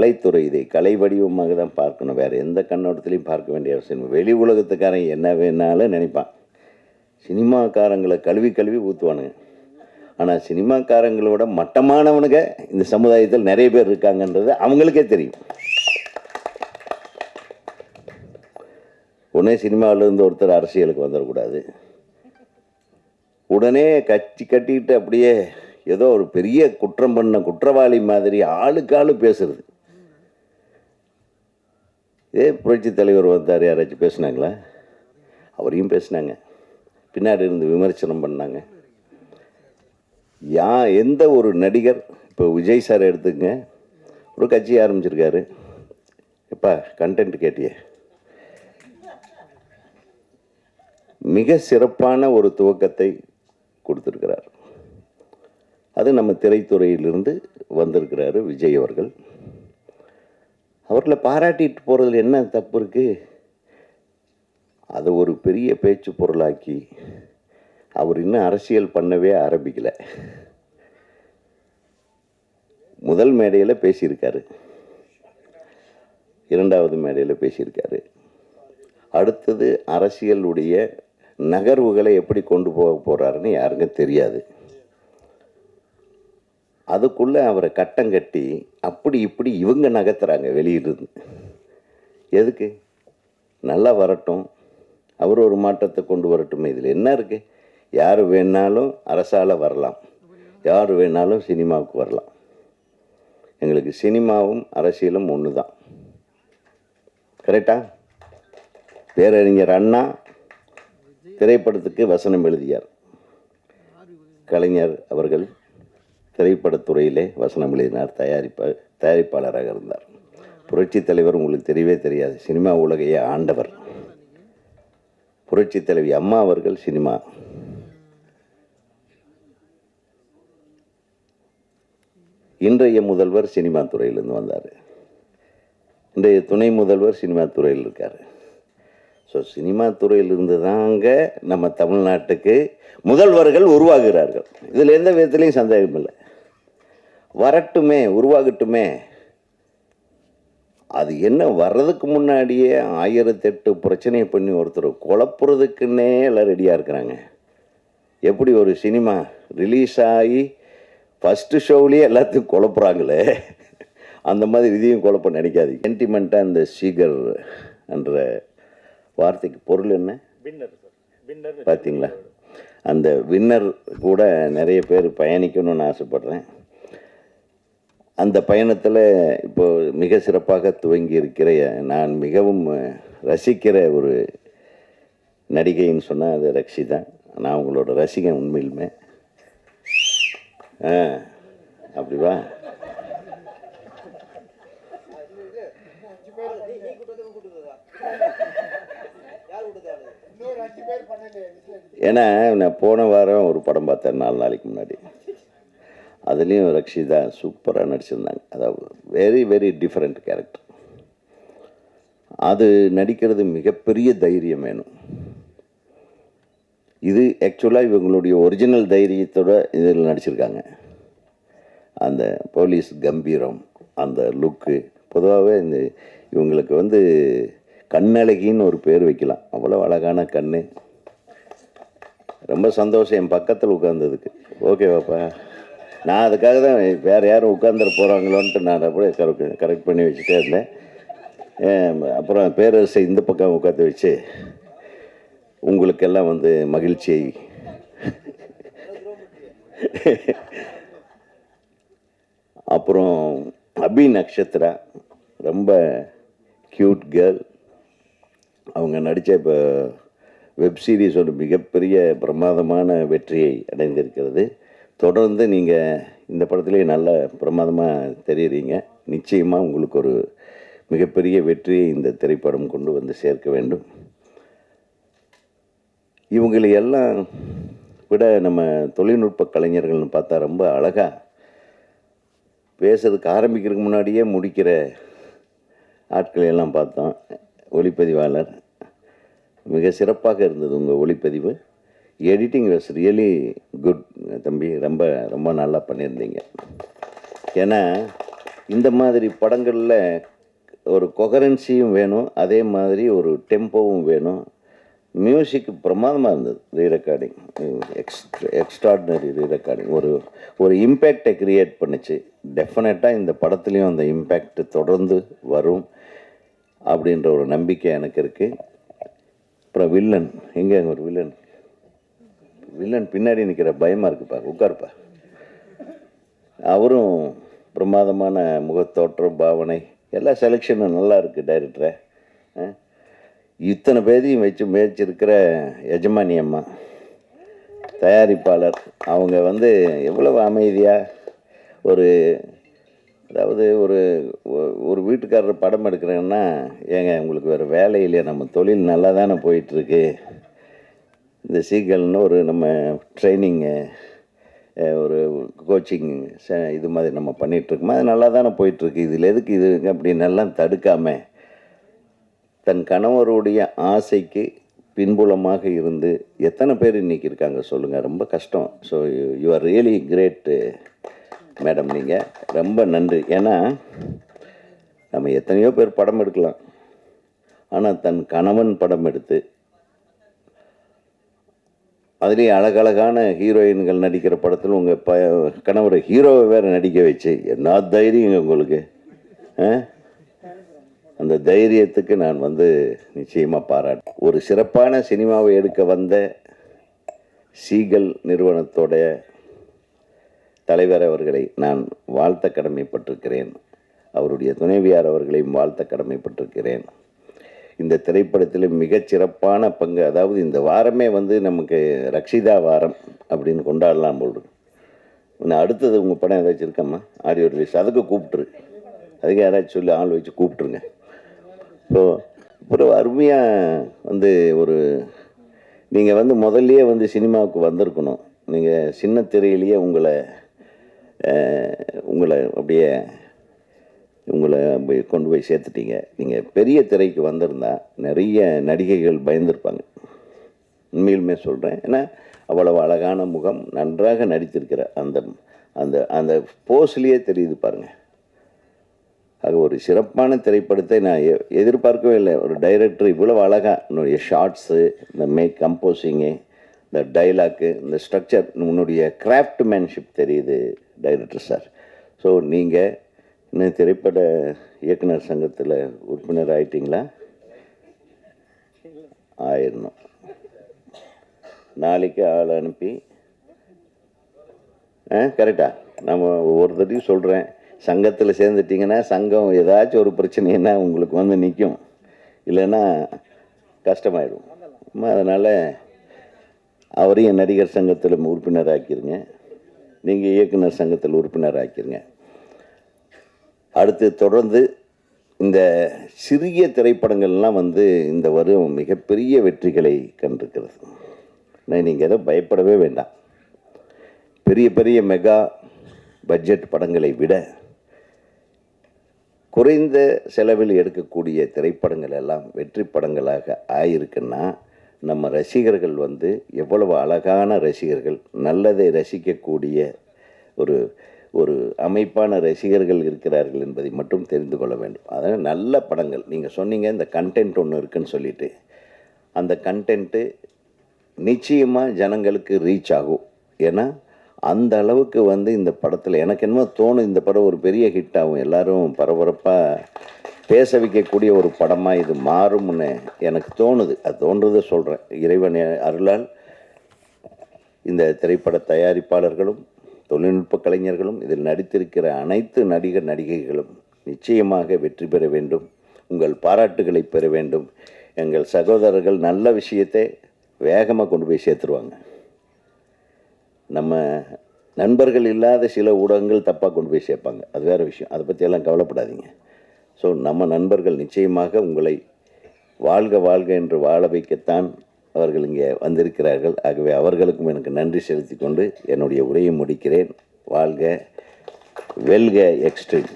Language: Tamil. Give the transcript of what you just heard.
கலைத்துறை இதை கலை வடிவமாக தான் பார்க்கணும். வேறு எந்த கண்ணோட்டத்திலையும் பார்க்க வேண்டிய அவசியம் வெளி உலகத்துக்காரன் என்ன வேணாலும் நினைப்பான். சினிமாக்காரங்களை கழுவி கழுவி ஊற்றுவானுங்க ஆனால் சினிமாக்காரங்களோட மட்டமானவனுங்க இந்த சமுதாயத்தில் நிறைய பேர் இருக்காங்கன்றது அவங்களுக்கே தெரியும். உடனே சினிமாவிலேருந்து ஒருத்தர் அரசியலுக்கு வந்துடக்கூடாது. உடனே கட்சி கட்டிக்கிட்டு அப்படியே ஏதோ ஒரு பெரிய குற்றம் பண்ண குற்றவாளி மாதிரி ஆளுக்கு ஆளு பேசுறது. ஏ புரட்சி தலைவர் வந்தார் யாராச்சும் பேசுனாங்களா? அவரையும் பேசினாங்க. பின்னாடி இருந்து விமர்சனம் பண்ணாங்க. யா எந்த ஒரு நடிகர் இப்போ விஜய் சார் எடுத்துங்க ஒரு கட்சி ஆரம்பிச்சிருக்காரு. எப்பா கண்டென்ட் கேட்டியே. மிக சிறப்பான ஒரு துவக்கத்தை கொடுத்துருக்கிறார். அது நம்ம திரைத்துறையிலிருந்து வந்திருக்கிறாரு விஜய் அவர்கள். அவர்களை பாராட்டிட்டு போகிறதுல என்ன தப்பு இருக்குது அதை ஒரு பெரிய பேச்சு பொருளாக்கி அவர் இன்னும் அரசியல் பண்ணவே ஆரம்பிக்கலை. முதல் மேடையில் பேசியிருக்காரு. இரண்டாவது மேடையில் பேசியிருக்காரு. அடுத்தது அரசியலுடைய நகர்வுகளை எப்படி கொண்டு போக போகிறாருன்னு யாருக்கும் தெரியாது. அதுக்குள்ளே அவரை கட்டம் கட்டி அப்படி இப்படி இவங்க நகர்த்துறாங்க வெளியிலிருந்து. எதுக்கு? நல்லா வரட்டும். அவர் ஒரு மாற்றத்தை கொண்டு வரட்டும் இதில். என்ன இருக்குது யார் வேணாலும் அரசால் வரலாம். யார் வேணாலும் சினிமாவுக்கு வரலாம். எங்களுக்கு சினிமாவும் அரசியலும் ஒன்று தான் கரெக்டா பேரறிஞர் அண்ணா திரைப்படத்துக்கு வசனம் எழுதியார். கலைஞர் அவர்கள். திரைப்படத்துறையிலே வசனம் எழுதினார் தயாரிப்ப தயாரிப்பாளராக இருந்தார். புரட்சி தலைவர் உங்களுக்கு தெரியவே தெரியாது சினிமா உலகையே ஆண்டவர். புரட்சி தலைவி அம்மா அவர்கள் சினிமா. இன்றைய முதல்வர் சினிமா துறையிலேருந்து வந்தார். இன்றைய துணை முதல்வர் சினிமா துறையில் இருக்கார். ஸோ சினிமா துறையிலிருந்து தாங்க நம்ம தமிழ்நாட்டுக்கு முதல்வர்கள் உருவாகிறார்கள். இதில் எந்த விதத்துலேயும் சந்தேகம் இல்லை வரட்டுமே உருவாகட்டுமே. அது என்ன வர்றதுக்கு முன்னாடியே ஆயிரத்தெட்டு பிரச்சனையை பண்ணி ஒருத்தர் குழப்புறதுக்குன்னே எல்லாம் ரெடியாக இருக்கிறாங்க. எப்படி ஒரு சினிமா ரிலீஸ் ஆகி ஃபஸ்ட்டு ஷோவிலேயே எல்லாத்தையும் குழப்புறாங்களே. அந்த மாதிரி இதையும் குழப்ப நினைக்காது சென்டிமெண்ட்டாக அந்த சீகர் என்ற வார்த்தைக்கு பொருள் என்ன? பார்த்தீங்களா? அந்த வின்னர் கூட நிறைய பேர் பயணிக்கணும்னு ஆசைப்பட்றேன். அந்த பயணத்தில் இப்போ மிக சிறப்பாக துவங்கி இருக்கிற நான் மிகவும் ரசிக்கிற ஒரு நடிகைன்னு சொன்னால் அது ரக்ஷிதா நான் உங்களோட ரசிகன் உண்மையிலுமே. ஆ அப்படிவா ஏன்னா நான் போன வாரம் ஒரு படம் பார்த்தேன் நாலு நாளைக்கு முன்னாடி. அதுலேயும் ரக்ஷிதா சூப்பராக நடிச்சிருந்தாங்க. அதாவது வெரி வெரி டிஃப்ரெண்ட் கேரக்டர் அது நடிக்கிறது மிகப்பெரிய தைரியம் வேணும். இது ஆக்சுவலாக இவங்களுடைய ஒரிஜினல் தைரியத்தோட இதில் நடிச்சிருக்காங்க. அந்த போலீஸ் கம்பீரம் அந்த லுக்கு பொதுவாகவே இந்த இவங்களுக்கு வந்து கண்ணழகின்னு ஒரு பேர் வைக்கலாம். அவ்வளோ அழகான கண் ரொம்ப சந்தோஷம் என் பக்கத்தில் உட்கார்ந்ததுக்கு. ஓகேவாப்பா நான் அதுக்காக தான் வேறு யாரும் உட்காந்துட போகிறாங்களோன்ட்டு நான் அப்படியே கரெக்ட் கரெக்ட் பண்ணி வச்சுட்டே இருந்தேன். அப்புறம் பேரரசை இந்த பக்கம் உட்காந்து வச்சு உங்களுக்கெல்லாம் வந்து மகிழ்ச்சியை அப்புறம் அபி நக்ஷத்ரா ரொம்ப க்யூட் கேர்ள் அவங்க நடித்த இப்போ வெப் சீரிஸ் ஒரு மிகப்பெரிய பிரமாதமான வெற்றியை அடைந்திருக்கிறது. தொடர்ந்து நீங்கள் இந்த படத்துலேயே நல்ல பிரமாதமாக தெரியுறீங்க. நிச்சயமாக உங்களுக்கு ஒரு மிகப்பெரிய வெற்றியை இந்த திரைப்படம் கொண்டு வந்து சேர்க்க வேண்டும். இவங்களை எல்லாம் விட நம்ம தொழில்நுட்ப கலைஞர்கள்னு பார்த்தா ரொம்ப அழகாக பேசுறதுக்கு ஆரம்பிக்கிறதுக்கு முன்னாடியே முடிக்கிற ஆட்களை எல்லாம் பார்த்தோம். ஒளிப்பதிவாளர். மிக சிறப்பாக இருந்தது உங்கள் ஒளிப்பதிவு. எடிட்டிங் வாஸ் ரியலி குட் தம்பி. ரொம்ப ரொம்ப நல்லா பண்ணியிருந்தீங்க. ஏன்னா இந்த மாதிரி படங்களில் ஒரு கொகரன்சியும் வேணும் அதே மாதிரி ஒரு டெம்போவும் வேணும். மியூசிக் பிரமாதமாக இருந்தது re recording extra extraordinary re recording ஒரு ஒரு இம்பேக்டை க்ரியேட் பண்ணுச்சு. டெஃபினட்டாக இந்த படத்துலேயும் அந்த இம்பேக்ட் தொடர்ந்து வரும் அப்படின்ற ஒரு நம்பிக்கை எனக்கு இருக்குது அப்புறம் வில்லன். எங்கே ஒரு வில்லன்? வில்லன் பின்னாடி நிற்கிற பயமாக இருக்குப்பா உட்காருப்பா அவரும் பிரமாதமான முகத்தோற்றம் பாவனை எல்லா செலெக்ஷனும் நல்லா இருக்குது டைரக்டரை இத்தனை பேரையும் வச்சு முயற்சிருக்கிற எஜமானி அம்மா தயாரிப்பாளர். அவங்க வந்து எவ்வளவு அமைதியாக ஒரு அதாவது ஒரு ஒரு வீட்டுக்காரர் படம் எடுக்கிறேன்னா ஏங்க உங்களுக்கு வேறு வேலை இல்லையா நம்ம தொழில் நல்லா தானே போயிட்டுருக்கு இந்த சீகல்னு ஒரு நம்ம ட்ரைனிங்கு ஒரு கோச்சிங் இது மாதிரி நம்ம பண்ணிகிட்ருக்கோம் அது நல்லா தானே போயிட்டுருக்கு. இதில் எதுக்கு இது அப்படின்னெல்லாம் தடுக்காமல் தடுக்காம தன் கணவருடைய ஆசைக்கு பின்புலமாக இருந்து எத்தனை பேர் இன்றைக்கி இருக்காங்க சொல்லுங்கள் ரொம்ப கஷ்டம். So you are really great madam நீங்கள் ரொம்ப நன்றி. ஏன்னா நம்ம எத்தனையோ பேர் படம் எடுக்கலாம். ஆனால் தன் கணவன் படம் எடுத்து அதுலேயும் அழகழகான ஹீரோயின்கள் நடிக்கிற படத்தில் உங்கள் ப கணவர் ஹீரோவை வேறு நடிக்க வச்சு என்ன தைரியங்க உங்களுக்கு? அந்த தைரியத்துக்கு நான் வந்து நிச்சயமாக பாராட்டு ஒரு சிறப்பான சினிமாவை எடுக்க வந்த சீகல் நிறுவனத்தோட தலைவர் அவர்களை நான் வாழ்த்த கடமைப்பட்டிருக்கிறேன். அவருடைய துணைவியார் அவர்களையும் வாழ்த்த கடமைப்பட்டிருக்கிறேன். இந்த திரைப்படத்தில் மிகச் சிறப்பான பங்கு. அதாவது இந்த வாரமே வந்து நமக்கு ரக்ஷிதா வாரம் அப்படின்னு கொண்டாடலாம் போல் நான் இன்னும் அடுத்தது உங்கள் படம் ஏதாச்சும் இருக்காம்மா? ஆடியோ ரிலீஸ் அதுக்கு கூப்பிட்ரு அதுக்கு யாராச்சும் சொல்லி ஆள் வச்சு கூப்பிட்ருங்க ஸோ அப்புறம் அருமையாக வந்து ஒரு நீங்கள் வந்து முதல்லையே வந்து சினிமாவுக்கு வந்திருக்கணும். நீங்கள் சின்ன திரையிலேயே உங்களை உங்களை அப்படியே உங்களை போய் கொண்டு போய் சேர்த்துட்டீங்க. நீங்கள் பெரிய திரைக்கு வந்திருந்தால் நிறைய நடிகைகள் பயந்துருப்பாங்க. உண்மையிலுமே சொல்கிறேன் ஏன்னா அவ்வளவு அழகான முகம் நன்றாக நடித்திருக்கிற அந்த அந்த அந்த போஸ்லேயே தெரியுது பாருங்கள் ஆக ஒரு சிறப்பான திரைப்படத்தை நான் எ- எதிர்பார்க்கவே இல்லை. ஒரு டைரக்டர் இவ்வளவு அழகாக உன்னுடைய ஷார்ட்ஸு இந்த மேக் கம்போசிங்கு இந்த டைலாக்கு இந்த ஸ்ட்ரக்சர் உன்னுடைய கிராஃப்ட்மேன்ஷிப் தெரியுது டைரக்டர் சார் ஸோ நீங்கள் இன்னும் திரைப்பட இயக்குனர் சங்கத்தில் உறுப்பினர் ஆயிட்டிங்களா? ஆயிடணும் நாளைக்கு ஆள் அனுப்பி. ஆ கரெக்டா. நம்ம ஒவ்வொரு தடையும் சொல்கிறேன் சங்கத்தில் சேர்ந்துட்டிங்கன்னா சங்கம் ஏதாச்சும் ஒரு பிரச்சனைன்னா உங்களுக்கு வந்து நிற்கும் இல்லைன்னா கஷ்டமாயிடும். அதனால் அவரையும் நடிகர் சங்கத்தில் உறுப்பினர் ஆக்கிருங்க. நீங்கள் இயக்குனர் சங்கத்தில் உறுப்பினர் ஆக்கிருங்க. அடுத்து தொடர்ந்து இந்த சிறிய திரைப்படங்கள்லாம் வந்து இந்த வருடம் மிகப்பெரிய வெற்றிகளை கண்டிருக்கிறது. நீங்கள் எதை பயப்படவே வேண்டாம். பெரிய பெரிய மெகா பட்ஜெட் படங்களை விட குறைந்த செலவில் எடுக்கக்கூடிய திரைப்படங்கள் எல்லாம் வெற்றி படங்களாக ஆயிருக்குன்னா நம்ம ரசிகர்கள் வந்து எவ்வளவு அழகான ரசிகர்கள் நல்லதை ரசிக்கக்கூடிய ஒரு ஒரு அமைப்பான ரசிகர்கள் இருக்கிறார்கள் என்பதை மட்டும் தெரிந்து கொள்ள வேண்டும். அதனால் நல்ல படங்கள். நீங்கள் சொன்னீங்க இந்த கண்டென்ட் ஒன்று இருக்குன்னு சொல்லிட்டு. அந்த கண்டென்ட்டு நிச்சயமாக ஜனங்களுக்கு ரீச் ஆகும். ஏன்னா அந்த அளவுக்கு வந்து இந்த படத்தில் எனக்கு என்னமோ தோணும் இந்த படம் ஒரு பெரிய ஹிட் ஆகும். எல்லாரும் பரபரப்பாக பேச வைக்கக்கூடிய ஒரு படமாக இது மாறும்னு எனக்கு தோணுது. அது தோன்றதை சொல்கிறேன் இறைவன் அருளால் இந்த திரைப்பட தயாரிப்பாளர்களும் தொழில்நுட்ப கலைஞர்களும் இதில் நடித்திருக்கிற அனைத்து நடிகர் நடிகைகளும் நிச்சயமாக வெற்றி பெற வேண்டும். உங்கள் பாராட்டுகளை பெற வேண்டும். எங்கள் சகோதரர்கள் நல்ல விஷயத்தை வேகமாக கொண்டு போய் சேர்த்துருவாங்க. நம்ம நண்பர்கள் இல்லாத சில ஊடகங்கள் தப்பாக கொண்டு போய் சேர்ப்பாங்க. அது வேறு விஷயம். அதை பற்றியெல்லாம் கவலைப்படாதீங்க. ஸோ நம்ம நண்பர்கள் நிச்சயமாக உங்களை வாழ்க வாழ்க என்று வாழ வைக்கத்தான் அவர்கள் இங்கே வந்திருக்கிறார்கள். ஆகவே அவர்களுக்கும் எனக்கு நன்றி செலுத்தி கொண்டு என்னுடைய உரையை முடிக்கிறேன். வாழ்க வெல்க எக்ஸ்ட்ரீம்.